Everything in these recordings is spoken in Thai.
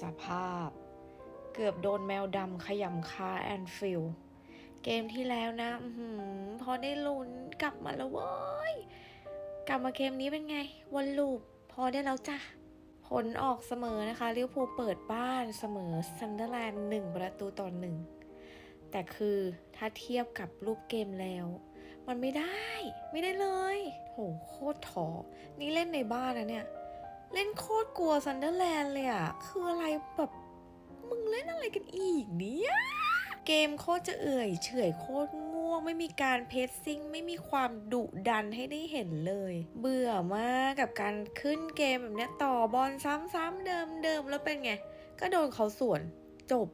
สภาพ เกือบโดนแมวดำขยำคาแอนฟิลเกมที่แล้วนะอพอได้ลุ้นกลับมาแล้วเว้ย กลับมาเกมนี้เป็นไง วันลูป พอได้แล้วจ้ะ ผลออกเสมอนะคะลิเวอร์พูลเปิดบ้านเสมอซันเดอร์แลนด์หนึ่งประตูต่อหนึ่งแต่คือถ้าเทียบกับรูปเกมแล้ว มันไม่ได้ ไม่ได้เลย โหโคตรท้อนี่เล่นในบ้านนะเนี่ย เล่นโคตรกลัวซันเดอร์แลนด์เลยอะคืออะไรแบบมึงเล่นอะไรกันอีกเนี่ยเกมโคตรจะเอื่อยเฉื่อยโคตรง่วง ไม่มีการเพสซิ่ง ไม่มีความดุดันให้ได้เห็นเลย เบื่อมากกับการขึ้นเกมแบบเนี้ยต่อบอลซ้ำๆเดิมๆแล้วเป็นไง ก็โดนเขาสวนจบ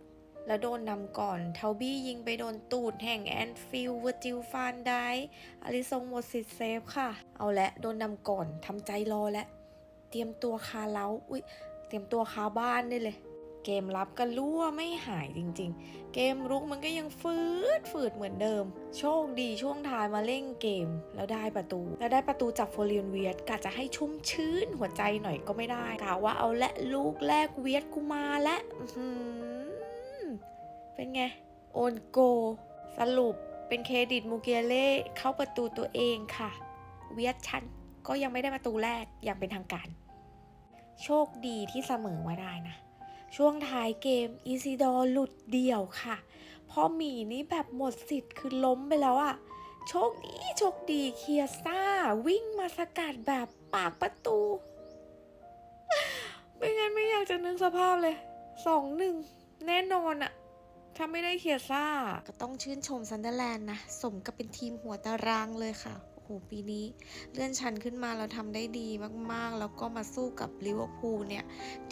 แล้วโดนนำก่อน เทาบี้ยิงไปโดนตูดแห่งแอนฟิลเวอร์จิลฟานได้อลิซงหมดสิทธิ์เซฟค่ะ เอาละโดนนำก่อนทำใจรอแล้ว ตรียมตัวคาเล้าอุ้ยเตรียมตัวคาบ้านได้เลย เกมรับก็รั่วไม่หายจริง ๆ เกมรุกมันก็ยังฟืดฝืดเหมือนเดิม โชคดีช่วงท้ายมาเล่นเกม แล้วได้ประตู แล้วได้ประตูจากโฟเรียนเวียดกะจะให้ชุ่มชื้นหัวใจหน่อยก็ไม่ได้กะว่าเอาและลูกแรกเวียดกูมาและเป็นไง โอนโก สรุปเป็นเครดิตมูเกเล่เข้าประตูตัวเองค่ะ เวียดชันก็ยังไม่ได้ประตูแรกอย่างเป็นทางการ โชคดีที่เสมอมาได้นะ ช่วงท้ายเกมอีซิดอร์หลุดเดี่ยวค่ะ เพอหมีนี่แบบหมดสิทธิ์คือล้มไปแล้วอะโชคดีโชคดีเคียซ่า วิ่งมาสกัดแบบปากประตู ไม่งั้นไม่อยากจะนึกสภาพเลยสองหนึ่งแน่นอนอะถ้าไม่ได้เคียซ่า ก็ต้องชื่นชมซันเดอร์แลนด์นะ สมกับเป็นทีมหัวตารางเลยค่ะ โหปีนี้เลื่อนชั้นขึ้นมาเราทำได้ดีมากๆ แล้วก็มาสู้กับลิเวอร์พูลเนี่ย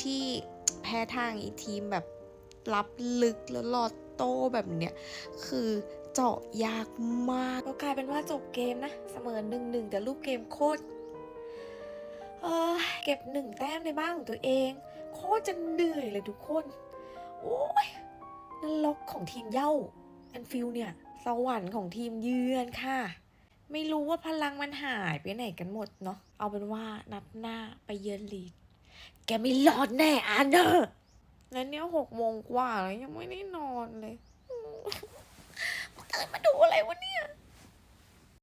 ที่แพ้ทางอีทีมแบบรับลึกแล้วลอดโต้แบบเนี้ยคือเจาะยากมากก็กลายเป็นว่าจบเกมนะ เสมอหนึ่งหนึ่งแต่รูปเกมโคตรเออเก็บหนึ่งแต้มในบ้านของตัวเอง โคตรจะเหนื่อยเลยทุกคน โอ้ยนรกของทีมเย้าแอนฟิลเนี่ย สวรรค์ของทีมเยือนค่ะ ไม่รู้ว่าพลังมันหายไปไหนกันหมดเนาะ เอาเป็นว่านัดหน้าไปเยือนลีด แกไม่รอดแน่อันเนอร์แล้วเนี้ยหกโมงกว่าแล้วยังไม่ได้นอนเลยตื่นมาดูอะไรวะเนี่ย